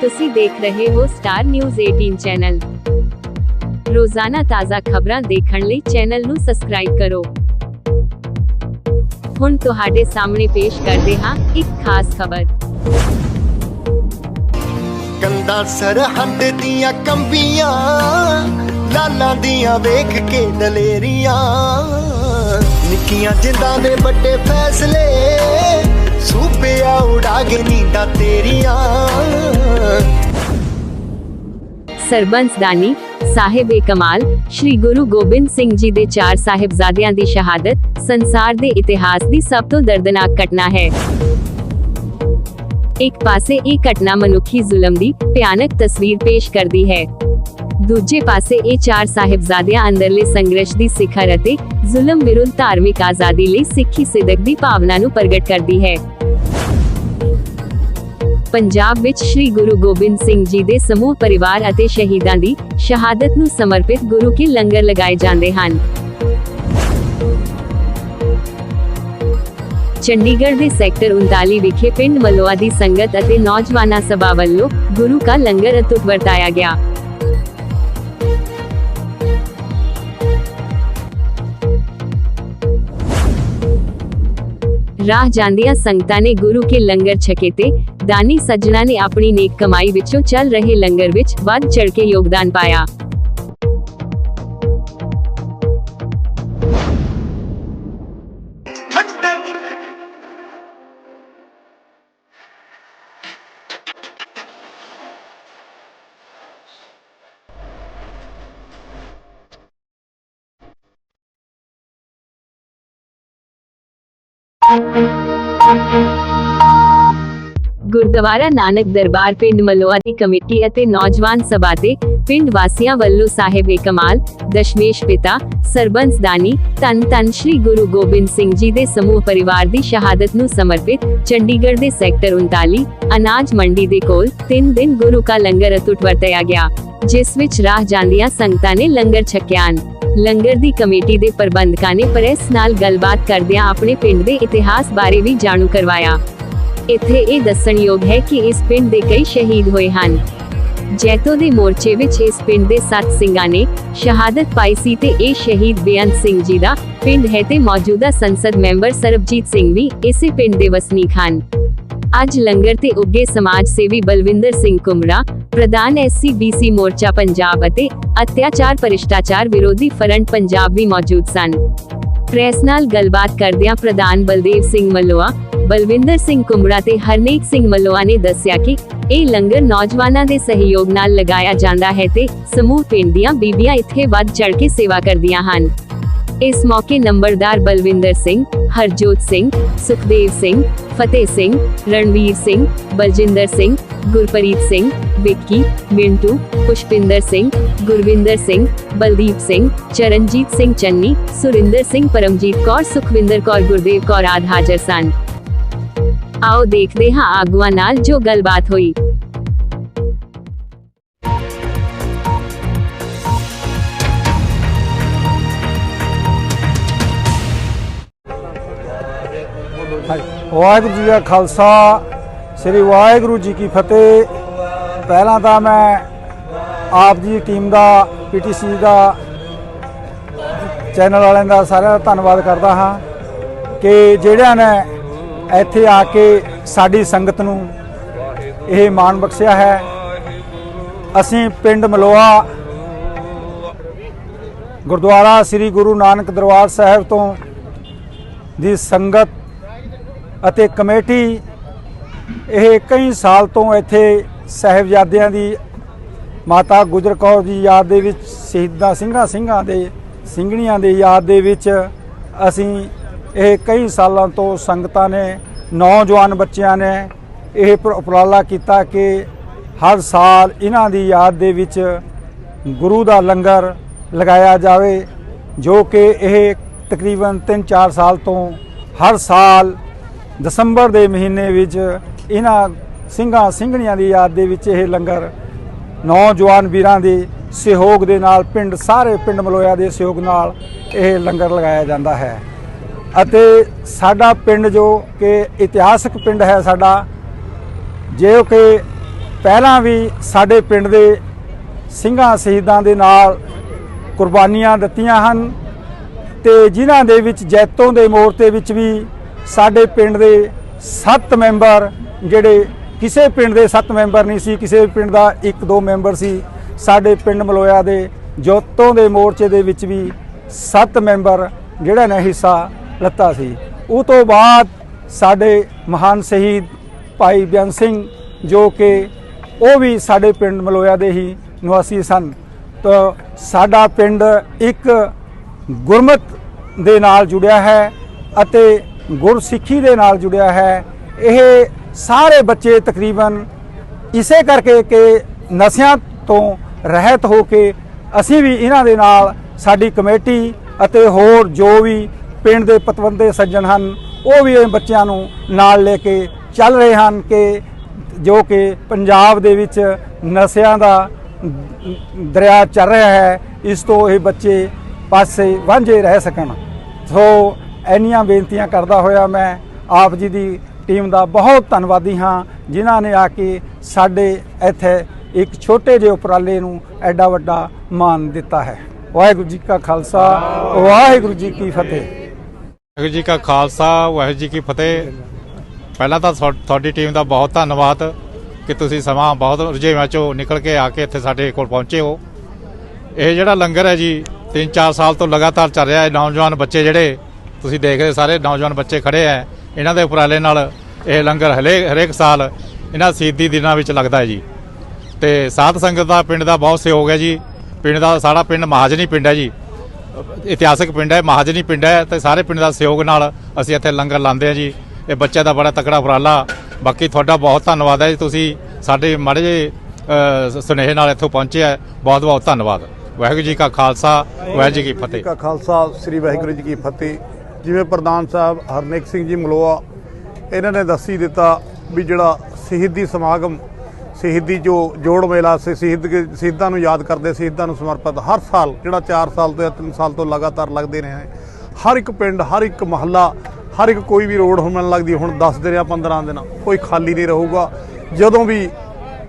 ਤੁਸੀਂ ਦੇਖ ਰਹੇ ਹੋ ਸਟਾਰ ਨਿਊਜ਼ 18 ਚੈਨਲ ਰੋਜ਼ਾਨਾ ਤਾਜ਼ਾ ਖਬਰਾਂ ਦੇਖਣ ਲਈ ਚੈਨਲ ਨੂੰ ਸਬਸਕ੍ਰਾਈਬ ਕਰੋ। ਹੁਣ ਤੁਹਾਡੇ ਸਾਹਮਣੇ ਪੇਸ਼ ਕਰਦੇ ਹਾਂ ਇੱਕ ਖਾਸ ਖਬਰ। ਕੰਦਾ ਸਰਹੰਦ ਦੀਆਂ ਕੰਬੀਆਂ, ਲਾਲਾਂ ਦੀਆਂ ਵੇਖ ਕੇ ਦਲੇਰੀਆਂ। ਨਿੱਕੀਆਂ ਜਿੰਦਾਂ ਦੇ ਵੱਡੇ ਫੈਸਲੇ ਸੂਪਿਆ ਉਡਾ ਕੇ ਨੀਂਦਾਂ ਤੇਰੀਆਂ। ਸਰਬੰਸ ਦਾਨੀ ਸਾਹਿਬ ਏ ਕਮਾਲ, ਸ਼੍ਰੀ ਗੁਰੂ ਗੋਬਿੰਦ ਸਿੰਘ ਜੀ ਦੇ ਚਾਰ ਸਾਹਿਬਜ਼ਾਦਿਆਂ ਦੀ ਸ਼ਹਾਦਤ, ਸੰਸਾਰ ਦੇ ਇਤਿਹਾਸ ਦੀ ਸਭ ਤੋਂ ਦਰਦਨਾਕ ਘਟਨਾ ਹੈ। ਇੱਕ ਪਾਸੇ ਇਹ ਘਟਨਾ ਮਨੁੱਖੀ ਜ਼ੁਲਮ ਦੀ ਭਿਆਨਕ ਤਸਵੀਰ ਪੇਸ਼ ਕਰਦੀ ਹੈ। ਦੂਜੇ ਪਾਸੇ ਇਹ ਚਾਰ ਸਾਹਿਬਜ਼ਾਦਿਆਂ ਅੰਦਰਲੇ ਸੰਘਰਸ਼ ਦੀ ਸਿਖਰ ਅਤੇ ਜ਼ੁਲਮ ਵਿਰੁੱਧ ਧਾਰਮਿਕ ਆਜ਼ਾਦੀ ਲਈ ਸਿੱਖੀ ਸਿਦਕ ਦੀ ਭਾਵਨਾ ਨੂੰ ਪ੍ਰਗਟ ਕਰਦੀ ਹੈ। ਪੰਜਾਬ ਵਿੱਚ ਸ੍ਰੀ ਗੁਰੂ ਗੋਬਿੰਦ ਸਿੰਘ ਜੀ ਦੇ ਸਮੂਹ ਪਰਿਵਾਰ ਅਤੇ ਸ਼ਹੀਦਾਂ ਦੀ ਸ਼ਹਾਦਤ ਨੂੰ ਸਮਰਪਿਤ ਗੁਰੂ ਕੇ ਲੰਗਰ ਲਗਾਏ ਜਾਂਦੇ ਹਨ। ਚੰਡੀਗੜ੍ਹ ਦੇ ਸੈਕਟਰ 39 ਵਿਖੇ ਪਿੰਡ ਮਲੋਆ ਦੀ ਸੰਗਤ ਅਤੇ ਨੌਜਵਾਨਾਂ ਸਭਾ ਵੱਲੋਂ ਗੁਰੂ ਕਾ ਲੰਗਰ ਅਤੁੱਟ ਵਰਤਾਇਆ ਗਿਆ। ਰਾਹ ਜਾਂਦੀਆਂ ਸੰਗਤਾਂ ਨੇ ਗੁਰੂ ਕੇ ਲੰਗਰ ਛਕੇ ਤੇ ਦਾਨੀ ਸੱਜਣਾ ਨੇ ਆਪਣੀ ਨੇਕ ਕਮਾਈ ਵਿੱਚੋਂ ਚੱਲ ਰਹੇ ਲੰਗਰ ਵਿੱਚ ਵੱਧ ਚੜ ਕੇ ਯੋਗਦਾਨ ਪਾਇਆ। ਗੁਰਦੁਆਰਾ ਨਾਨਕ ਦਰਬਾਰ ਪਿੰਡ ਮਲੋਆ ਦੀ ਕਮੇਟੀ ਅਤੇ ਨੌਜਵਾਨ ਸਭਾ ਦੇ ਪਿੰਡ ਵਾਸੀਆਂ ਵੱਲੋਂ ਸਾਹਿਬ ਏ ਕਮਾਲ, ਦਸ਼ਮੇਸ਼ ਪਿਤਾ, ਸਰਬੰਸ ਦਾਨੀ ਤਨ ਤਨ ਸ੍ਰੀ ਗੁਰੂ ਗੋਬਿੰਦ ਸਿੰਘ ਜੀ ਦੇ ਸਮੂਹ ਪਰਿਵਾਰ ਦੀ ਸ਼ਹਾਦਤ ਨੂੰ ਸਮਰਪਿਤ ਚੰਡੀਗੜ੍ਹ ਦੇ ਸੈਕਟਰ 39 ਅਨਾਜ ਮੰਡੀ ਦੇ ਕੋਲ 3 ਦਿਨ ਗੁਰੂ ਕਾ ਲੰਗਰ ਅਤੁੱਟ ਵਰਤਾਇਆ ਗਿਆ, ਜਿਸ ਵਿੱਚ ਰਾਹ ਜਾਂਦੀਆਂ ਸੰਗਤਾਂ ਨੇ ਲੰਗਰ ਛਕਿਆ। ਲੰਗਰ ਦੀ ਕਮੇਟੀ ਦੇ ਪ੍ਰਬੰਧਕਾਂ ਨੇ ਪ੍ਰੈਸ ਨਾਲ ਗੱਲਬਾਤ ਕਰਦਿਆਂ ਆਪਣੇ ਪਿੰਡ ਦੇ ਇਤਿਹਾਸ ਬਾਰੇ ਵੀ ਜਾਣੂ ਕਰਵਾਇਆ। ਇੱਥੇ ਇਹ ਦੱਸਣਯੋਗ ਹੈ ਕਿ ਇਸ ਪਿੰਡ ਦੇ ਕਈ ਸ਼ਹੀਦ ਹੋਏ ਹਨ। ਜੈਤੋ ਦੇ ਮੋਰਚੇ ਵਿੱਚ ਇਸ ਪਿੰਡ ਦੇ ਸੱਤ ਸਿੰਘਾਂ ਨੇ ਸ਼ਹਾਦਤ ਪਾਈ ਸੀ ਤੇ ਇਹ ਸ਼ਹੀਦ ਬੇਅੰਤ ਸਿੰਘ ਜੀ ਦਾ ਪਿੰਡ ਹੈ ਤੇ ਮੌਜੂਦਾ ਸੰਸਦ ਮੈਂਬਰ ਸਰਬਜੀਤ ਸਿੰਘ ਵੀ ਇਸੇ ਪਿੰਡ ਦੇ ਵਸਨੀਕ ਹਨ। ਅੱਜ ਲੰਗਰ ਤੇ ਉੱਗੇ ਸਮਾਜ ਸੇਵੀ ਬਲਵਿੰਦਰ ਸਿੰਘ ਕੁਮਰਾ ਪ੍ਰਧਾਨ ਐਸਸੀਬੀਸੀ ਮੋਰਚਾ ਪੰਜਾਬ ਅਤੇ ਅਤਿਆਚਾਰ ਭ੍ਰਿਸ਼ਟਾਚਾਰ ਵਿਰੋਧੀ ਫਰੰਟ ਪੰਜਾਬ ਵੀ ਮੌਜੂਦ ਸਨ ਪ੍ਰੈਸ ਨਾਲ ਗੱਲਬਾਤ ਕਰਦਿਆਂ ਪ੍ਰਧਾਨ ਬਲਦੇਵ ਸਿੰਘ ਮਲੋਆ ਬਲਵਿੰਦਰ ਸਿੰਘ ਕੁਮੜਾ ਤੇ ਹਰਨੇਕ ਸਿੰਘ ਮਲੋਆ ਨੇ ਦੱਸਿਆ ਕਿ ਇਹ ਲੰਗਰ ਨੌਜਵਾਨਾਂ ਦੇ ਸਹਿਯੋਗ ਨਾਲ ਲਗਾਇਆ ਜਾਂਦਾ ਹੈ ਤੇ ਸਮੂਹ ਪਿੰਡ ਦੀਆਂ ਬੀਬੀਆਂ ਇੱਥੇ ਵੱਧ ਚੜ ਕੇ ਸੇਵਾ ਕਰਦੀਆਂ ਹਨ ਇਸ ਮੌਕੇ ਨੰਬਰਦਾਰ ਬਲਵਿੰਦਰ ਸਿੰਘ ਹਰਜੋਤ ਸਿੰਘ ਸੁਖਦੇਵ ਸਿੰਘ ਫਤਿਹ ਸਿੰਘ ਰਣਵੀਰ ਸਿੰਘ ਬਲਜਿੰਦਰ ਸਿੰਘ ਗੁਰਪ੍ਰੀਤ ਸਿੰਘ ਵਿੱਕੀ ਮਿੰਟੂ ਪੁਸ਼ਪਿੰਦਰ ਸਿੰਘ ਗੁਰਵਿੰਦਰ ਸਿੰਘ ਬਲਦੀਪ ਸਿੰਘ ਚਰਨਜੀਤ ਸਿੰਘ ਚੰਨੀ ਸੁਰਿੰਦਰ ਸਿੰਘ ਪਰਮਜੀਤ ਕੌਰ ਸੁਖਵਿੰਦਰ ਕੌਰ ਗੁਰਦੇਵ ਕੌਰ ਆਦਿ ਹਾਜ਼ਰ ਸਨ ਆਓ ਦੇਖਦੇ ਹਾਂ ਆਗੂਆਂ ਨਾਲ ਜੋ ਗੱਲਬਾਤ ਹੋਈ ਵਾਹਿਗੁਰੂ ਜੀ ਦਾ ਖਾਲਸਾ, ਸ੍ਰੀ ਵਾਹਿਗੁਰੂ ਜੀ ਕੀ ਫਤਿਹ। ਪਹਿਲਾਂ ਤਾਂ ਮੈਂ ਆਪ ਜੀ ਦੀ ਟੀਮ ਦਾ, ਪੀਟੀਸੀ ਦਾ, ਚੈਨਲ ਵਾਲਿਆਂ ਦਾ ਸਾਰਿਆਂ ਦਾ ਧੰਨਵਾਦ ਕਰਦਾ ਹਾਂ ਕਿ ਜਿਹੜਿਆਂ ਨੇ ਇੱਥੇ ਆ ਕੇ ਸਾਡੀ ਸੰਗਤ ਨੂੰ ਇਹ ਮਾਣ ਬਖਸ਼ਿਆ ਹੈ। ਅਸੀਂ ਪਿੰਡ ਮਲੋਆ ਗੁਰਦੁਆਰਾ ਸ੍ਰੀ ਗੁਰੂ ਨਾਨਕ ਦਰਬਾਰ ਸਾਹਿਬ ਤੋਂ ਦੀ ਸੰਗਤ ਅਤੇ ਕਮੇਟੀ ਇਹ ਕਈ ਸਾਲ ਤੋਂ ਇੱਥੇ ਸਹਿਬਜ਼ਾਦਿਆਂ ਦੀ ਮਾਤਾ ਗੁਜਰ ਕੌਰ ਦੀ ਯਾਦ ਦੇ ਵਿੱਚ, ਸ਼ਹੀਦਾਂ ਸਿੰਘਾਂ ਸਿੰਘਾਂ ਦੇ, ਸਿੰਘਣੀਆਂ ਦੇ ਯਾਦ ਦੇ ਵਿੱਚ ਅਸੀਂ ਇਹ ਕਈ ਸਾਲਾਂ ਤੋਂ ਸੰਗਤਾਂ ਨੇ, ਨੌਜਵਾਨ ਬੱਚਿਆਂ ਨੇ ਇਹ ਉਪਰਾਲਾ ਕੀਤਾ ਕਿ ਹਰ ਸਾਲ ਇਹਨਾਂ ਦੀ ਯਾਦ ਦੇ ਵਿੱਚ ਗੁਰੂ ਦਾ ਲੰਗਰ ਲਗਾਇਆ ਜਾਵੇ, ਜੋ ਕਿ ਇਹ ਤਕਰੀਬਨ 3-4 ਸਾਲ ਤੋਂ ਹਰ ਸਾਲ ਦਸੰਬਰ ਦੇ ਮਹੀਨੇ ਵਿੱਚ ਇਹਨਾਂ ਸਿੰਘਾਂ ਸਿੰਘਣੀਆਂ ਦੀ ਯਾਦ ਦੇ ਵਿੱਚ ਇਹ ਲੰਗਰ ਨੌਜਵਾਨ ਵੀਰਾਂ ਦੇ ਸਹਿਯੋਗ ਦੇ ਨਾਲ ਪਿੰਡ, ਸਾਰੇ ਪਿੰਡ ਮਲੋਇਆ ਦੇ ਸਹਿਯੋਗ ਨਾਲ ਇਹ ਲੰਗਰ ਲਗਾਇਆ ਜਾਂਦਾ ਹੈ। ਅਤੇ ਸਾਡਾ ਪਿੰਡ ਜੋ ਕਿ ਇਤਿਹਾਸਕ ਪਿੰਡ ਹੈ ਸਾਡਾ, ਜੋ ਕਿ ਪਹਿਲਾਂ ਵੀ ਸਾਡੇ ਪਿੰਡ ਦੇ ਸਿੰਘਾਂ ਸ਼ਹੀਦਾਂ ਦੇ ਨਾਲ ਕੁਰਬਾਨੀਆਂ ਦਿੱਤੀਆਂ ਹਨ ਤੇ ਜਿਨ੍ਹਾਂ ਦੇ ਵਿੱਚ ਜੈਤੋਂ ਦੇ ਮੋਰਚੇ ਵਿੱਚ ਵੀ ਸਾਡੇ ਪਿੰਡ ਦੇ 7 ਮੈਂਬਰ ਜਿਹੜੇ ਕਿਸੇ ਪਿੰਡ ਦੇ 7 ਮੈਂਬਰ ਨਹੀਂ ਸੀ, ਕਿਸੇ ਪਿੰਡ ਦਾ ਇੱਕ ਦੋ ਮੈਂਬਰ ਸੀ। ਸਾਡੇ ਪਿੰਡ ਮਲੋਇਆ ਦੇ ਜੋਤੋਂ ਦੇ ਮੋਰਚੇ ਦੇ ਵਿੱਚ ਵੀ 7 ਮੈਂਬਰ ਜਿਹੜਾ ਨੇ ਹਿੱਸਾ ਲੱਤਾ ਸੀ। ਉਹ ਤੋਂ ਬਾਅਦ ਸਾਡੇ ਮਹਾਨ ਸ਼ਹੀਦ ਭਾਈ ਬਿਆਨ ਸਿੰਘ ਜੋ ਕਿ ਉਹ ਵੀ ਸਾਡੇ ਪਿੰਡ ਮਲੋਇਆ ਦੇ ਹੀ ਨਿਵਾਸੀ ਸਨ। ਤਾਂ ਸਾਡਾ ਪਿੰਡ ਇੱਕ ਗੁਰਮਤ ਦੇ ਨਾਲ ਜੁੜਿਆ ਹੈ ਅਤੇ ਗੁਰਸਿੱਖੀ ਦੇ ਨਾਲ ਜੁੜਿਆ ਹੈ। ਇਹ ਸਾਰੇ ਬੱਚੇ ਤਕਰੀਬਨ ਇਸੇ ਕਰਕੇ ਕਿ ਨਸ਼ਿਆਂ ਤੋਂ ਰਹਿਤ ਹੋ ਕੇ ਅਸੀਂ ਵੀ ਇਹਨਾਂ ਦੇ ਨਾਲ ਸਾਡੀ ਕਮੇਟੀ ਅਤੇ ਹੋਰ ਜੋ ਵੀ ਪਿੰਡ ਦੇ ਪਤਵੰਤੇ ਸੱਜਣ ਹਨ, ਉਹ ਵੀ ਇਹ ਬੱਚਿਆਂ ਨੂੰ ਨਾਲ ਲੈ ਕੇ ਚੱਲ ਰਹੇ ਹਨ ਕਿ ਜੋ ਕਿ ਪੰਜਾਬ ਦੇ ਵਿੱਚ ਨਸ਼ਿਆਂ ਦਾ ਦਰਿਆ ਚੱਲ ਰਿਹਾ ਹੈ, ਇਸ ਤੋਂ ਇਹ ਬੱਚੇ ਪਾਸੇ ਵਾਂਝੇ ਰਹਿ ਸਕਣ। ਸੋ ਇੰਨੀਆਂ ਬੇਨਤੀਆਂ ਕਰਦਾ ਹੋਇਆ ਮੈਂ ਆਪ ਜੀ ਦੀ ਟੀਮ ਦਾ ਬਹੁਤ ਧੰਨਵਾਦੀ ਹਾਂ, ਜਿਨ੍ਹਾਂ ਨੇ ਆ ਕੇ ਸਾਡੇ ਇੱਥੇ ਇੱਕ ਛੋਟੇ ਜਿਹੇ ਉਪਰਾਲੇ ਨੂੰ ਐਡਾ ਵੱਡਾ ਮਾਨ ਦਿੱਤਾ ਹੈ। ਵਾਹਿਗੁਰੂ ਜੀ ਕਾ ਖਾਲਸਾ, ਵਾਹਿਗੁਰੂ ਜੀ ਕੀ ਫਤਿਹ। ਵਾਹਿਗੁਰੂ ਜੀ ਕਾ ਖਾਲਸਾ, ਵਾਹਿਗੁਰੂ ਜੀ ਕੀ ਫਤਿਹ। ਪਹਿਲਾਂ ਤਾਂ ਤੁਹਾ- ਤੁਹਾਡੀ ਟੀਮ ਦਾ ਬਹੁਤ ਧੰਨਵਾਦ ਕਿ ਤੁਸੀਂ ਸਮਾਂ ਬਹੁਤ ਰੁਝੇਵਿਆਂ ਚੋਂ ਨਿਕਲ ਕੇ ਆ ਕੇ ਇੱਥੇ ਸਾਡੇ ਕੋਲ ਪਹੁੰਚੇ ਹੋ। ਇਹ ਜਿਹੜਾ ਲੰਗਰ ਹੈ ਜੀ 3-4 ਸਾਲ ਤੋਂ ਲਗਾਤਾਰ ਚੱਲ ਰਿਹਾ ਹੈ, ਨੌਜਵਾਨ ਬੱਚੇ ਜਿਹੜੇ ਤੁਸੀਂ ਦੇਖਦੇ ਸਾਰੇ ਨੌਜਵਾਨ ਬੱਚੇ ਖੜੇ ਹੈ ਇਹਨਾਂ ਦੇ ਉਪਰਾਲੇ ਨਾਲ ਇਹ ਲੰਗਰ ਹਲੇ ਹਰੇਕ ਸਾਲ ਇਹਨਾਂ ਸ਼ਹੀਦੀ ਦਿਨਾਂ ਵਿੱਚ ਲੱਗਦਾ ਹੈ ਜੀ। ਤੇ ਸਾਧ ਸੰਗਤ ਦਾ ਪਿੰਡ ਦਾ ਬਹੁਤ ਸਹਿਯੋਗ ਹੈ ਜੀ। ਪਿੰਡ ਦਾ ਸਾਡਾ ਪਿੰਡ ਮਹਾਜਨੀ ਪਿੰਡ ਹੈ ਜੀ। ਇਤਿਹਾਸਕ ਪਿੰਡ ਹੈ, ਮਹਾਜਨੀ ਪਿੰਡ ਹੈ ਤੇ ਸਾਰੇ ਪਿੰਡ ਦਾ ਸਹਿਯੋਗ ਨਾਲ ਅਸੀਂ ਇੱਥੇ ਲੰਗਰ ਲਾਉਂਦੇ ਹਾਂ ਜੀ। ਇਹ ਬੱਚਿਆਂ ਦਾ ਬੜਾ ਤਕੜਾ ਉਪਰਾਲਾ। ਬਾਕੀ ਤੁਹਾਡਾ ਬਹੁਤ ਧੰਨਵਾਦ ਹੈ ਜੀ। ਤੁਸੀਂ ਸਾਡੇ ਮਾੜੇ ਜਿਹੇ ਸੁਨੇਹੇ ਨਾਲ ਇੱਥੋਂ ਪਹੁੰਚੇ ਹੈ ਬਹੁਤ ਬਹੁਤ ਧੰਨਵਾਦ। ਵਾਹਿਗੁਰੂ ਜੀ ਕਾ ਖਾਲਸਾ, ਵਾਹਿਗੁਰੂ ਜੀ ਕੀ ਫਤਿਹ। ਕਾ ਖਾਲਸਾ, ਸ੍ਰੀ ਵਾਹਿਗੁਰੂ ਜੀ ਕੀ ਫਤਿਹ। ਜਿਵੇਂ ਪ੍ਰਧਾਨ ਸਾਹਿਬ ਹਰਨੇਕ ਸਿੰਘ ਜੀ ਮਲੋਆ, ਇਹਨਾਂ ਨੇ ਦੱਸੀ ਦਿੱਤਾ ਵੀ ਜਿਹੜਾ ਸ਼ਹੀਦੀ ਸਮਾਗਮ, ਸ਼ਹੀਦੀ ਜੋ ਜੋੜ ਮੇਲਾ ਸ਼ਹੀਦ ਸ਼ਹੀਦਾਂ ਨੂੰ ਯਾਦ ਕਰਦੇ, ਸ਼ਹੀਦਾਂ ਨੂੰ ਸਮਰਪਿਤ ਹਰ ਸਾਲ, ਜਿਹੜਾ 4 ਸਾਲ ਤੋਂ ਜਾਂ 3 ਸਾਲ ਤੋਂ ਲਗਾਤਾਰ ਲੱਗਦੇ ਰਹੇ ਹੈ ਹਰ ਇੱਕ ਪਿੰਡ, ਹਰ ਇੱਕ ਮਹੱਲਾ, ਹਰ ਇੱਕ ਕੋਈ ਵੀ ਰੋਡ ਹੋਣ ਲੱਗਦੀ, ਹੁਣ 10 ਦਿਨ ਜਾਂ 15 ਦਿਨ, ਕੋਈ ਖਾਲੀ ਨਹੀਂ ਰਹੂਗਾ। ਜਦੋਂ ਵੀ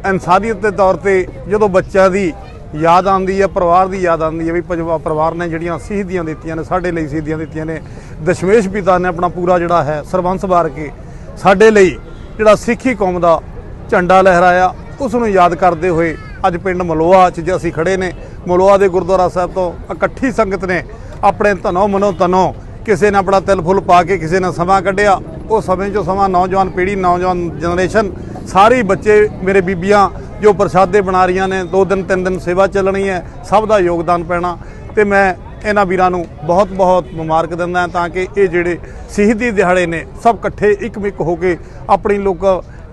ਇਨਸਾਨੀਅਤ ਦੇ ਤੌਰ ਤੇ ਜਦੋਂ ਬੱਚਿਆਂ ਦੀ ਯਾਦ ਆਉਂਦੀ ਹੈ, ਪਰਿਵਾਰ ਦੀ ਯਾਦ ਆਉਂਦੀ ਹੈ ਵੀ ਪਰਿਵਾ- ਪਰਿਵਾਰ ਨੇ ਜਿਹੜੀਆਂ ਸ਼ਹੀਦੀਆਂ ਦਿੱਤੀਆਂ ਨੇ, ਸਾਡੇ ਲਈ ਸ਼ਹੀਦੀਆਂ ਦਿੱਤੀਆਂ ਨੇ। ਦਸ਼ਮੇਸ਼ ਪਿਤਾ ਨੇ ਆਪਣਾ ਪੂਰਾ ਜਿਹੜਾ ਹੈ, ਸਰਬੰਸ ਵਾਰ ਕੇ ਸਾਡੇ ਲਈ ਜਿਹੜਾ ਸਿੱਖੀ ਕੌਮ ਦਾ ਝੰਡਾ ਲਹਿਰਾਇਆ। ਉਸ ਨੂੰ ਯਾਦ ਕਰਦੇ ਹੋਏ ਅੱਜ ਪਿੰਡ ਮਲੋਆ 'ਚ ਜੇ ਅਸੀਂ ਖੜੇ ਨੇ, ਮਲੋਆ ਦੇ ਗੁਰਦੁਆਰਾ ਸਾਹਿਬ ਤੋਂ ਇਕੱਠੀ ਸੰਗਤ ਨੇ ਆਪਣੇ ਧਨੋ ਮਨੋ ਤਨੋ ਕਿਸੇ ਨੇ ਆਪਣਾ ਤਿਲ ਫੁੱਲ ਪਾ ਕੇ ਕਿਸੇ ਨੇ ਸਮਾਂ ਕੱਢਿਆ। ਉਹ ਸਮੇਂ 'ਚੋਂ ਸਮਾਂ ਨੌਜਵਾਨ ਪੀੜ੍ਹੀ, ਨੌਜਵਾਨ ਜਨਰੇਸ਼ਨ ਸਾਰੇ ਬੱਚੇ, ਮੇਰੇ ਬੀਬੀਆਂ ਜੋ ਪ੍ਰਸ਼ਾਦੇ ਬਣਾ ਰਹੀਆਂ ਨੇ ਦੋ ਦਿਨ ਤਿੰਨ ਦਿਨ ਸੇਵਾ ਚੱਲਣੀ ਹੈ ਸਭ ਦਾ ਯੋਗਦਾਨ ਪੈਣਾ। ਤੇ ਮੈਂ ਇਹਨਾਂ ਵੀਰਾਂ ਨੂੰ ਬਹੁਤ ਬਹੁਤ ਮੁਬਾਰਕ ਦਿੰਦਾ ਤਾਂ ਕਿ ਇਹ ਜਿਹੜੇ ਸ਼ਹੀਦੀ ਦਿਹਾੜੇ ਨੇ ਸਭ ਇਕੱਠੇ ਇੱਕਮਿਕ ਹੋ ਕੇ ਆਪਣੀ ਲੋਕ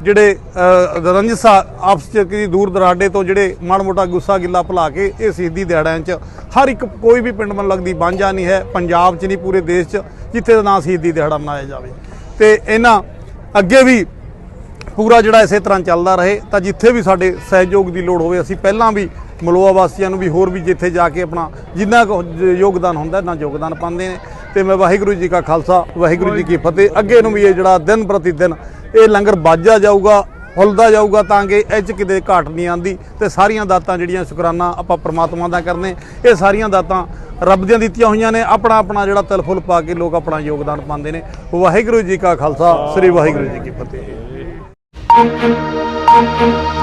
ਜਿਹੜੇ ਅ, ਰੰਜਸਾ ਆਪਸ ਚ ਕੀ ਦੂਰ ਦਰਾਡੇ ਤੋਂ ਜਿਹੜੇ ਮਾੜਾ ਮੋਟਾ ਗੁੱਸਾ ਗਿੱਲਾ ਭੁਲਾ ਕੇ ਇਹ ਸ਼ਹੀਦੀ ਦਿਹਾੜਿਆਂ 'ਚ ਹਰ ਇੱਕ ਕੋਈ ਵੀ ਪਿੰਡ ਮਨ ਲੱਗਦੀ ਬਾਂਝਾ ਨਹੀਂ ਹੈ ਪੰਜਾਬ 'ਚ ਨਹੀਂ ਪੂਰੇ ਦੇਸ਼ 'ਚ ਜਿੱਥੇ ਦਾ ਨਾਂ ਸ਼ਹੀਦੀ ਦਿਹਾੜਾ ਮਨਾਇਆ ਜਾਵੇ। ਤੇ ਇਹਨਾਂ ਅੱਗੇ ਵੀ ਪੂਰਾ ਜਿਹੜਾ ਇਸੇ ਤਰ੍ਹਾਂ ਚੱਲਦਾ ਰਹੇ, ਤਾਂ ਜਿੱਥੇ ਵੀ ਸਾਡੇ ਸਹਿਯੋਗ ਦੀ ਲੋੜ ਹੋਵੇ, ਅਸੀਂ ਪਹਿਲਾਂ ਵੀ ਮਲੋਆ ਵਾਸੀਆਂ ਨੂੰ ਵੀ ਹੋਰ ਵੀ ਜਿੱਥੇ ਜਾ ਕੇ ਆਪਣਾ ਜਿੰਨਾ ਕੁ ਯੋਗਦਾਨ ਹੁੰਦਾ ਨਾ ਯੋਗਦਾਨ ਪਾਉਂਦੇ ਨੇ। ਤੇ ਮੈਂ ਵਾਹਿਗੁਰੂ ਜੀ ਕਾ ਖਾਲਸਾ, ਵਾਹਿਗੁਰੂ ਜੀ ਕੀ ਫਤਿਹ। ਅੱਗੇ ਨੂੰ ਵੀ ਇਹ ਜਿਹੜਾ ਦਿਨ ਪ੍ਰਤੀ ਦਿਨ ਇਹ ਲੰਗਰ ਬਾਜਾ ਜਾਊਗਾ, ਫੁੱਲਦਾ ਜਾਊਗਾ ਤਾਂ ਕਿ ਇਹ 'ਚ ਕਿਤੇ ਘਾਟ ਨਹੀਂ ਆਂਦੀ ਤੇ ਸਾਰੀਆਂ ਦਾਤਾਂ ਜਿਹੜੀਆਂ ਸ਼ੁਕਰਾਨਾ ਆਪਾਂ ਪ੍ਰਮਾਤਮਾ ਦਾ ਕਰਨੇ। ਇਹ ਸਾਰੀਆਂ ਦਾਤਾਂ ਰੱਬ ਦੀਆਂ ਦਿੱਤੀਆਂ ਹੋਈਆਂ ਨੇ। ਆਪਣਾ ਆਪਣਾ ਜਿਹੜਾ ਤਿਲ ਫੁੱਲ ਪਾ ਕੇ ਲੋਕ ਆਪਣਾ ਯੋਗਦਾਨ ਪਾਉਂਦੇ ਨੇ। ਵਾਹਿਗੁਰੂ ਜੀ ਕਾ ਖਾਲਸਾ, ਸ੍ਰੀ ਵਾਹਿਗੁਰੂ ਜੀ ਕੀ ਫਤਿਹ। Thank you.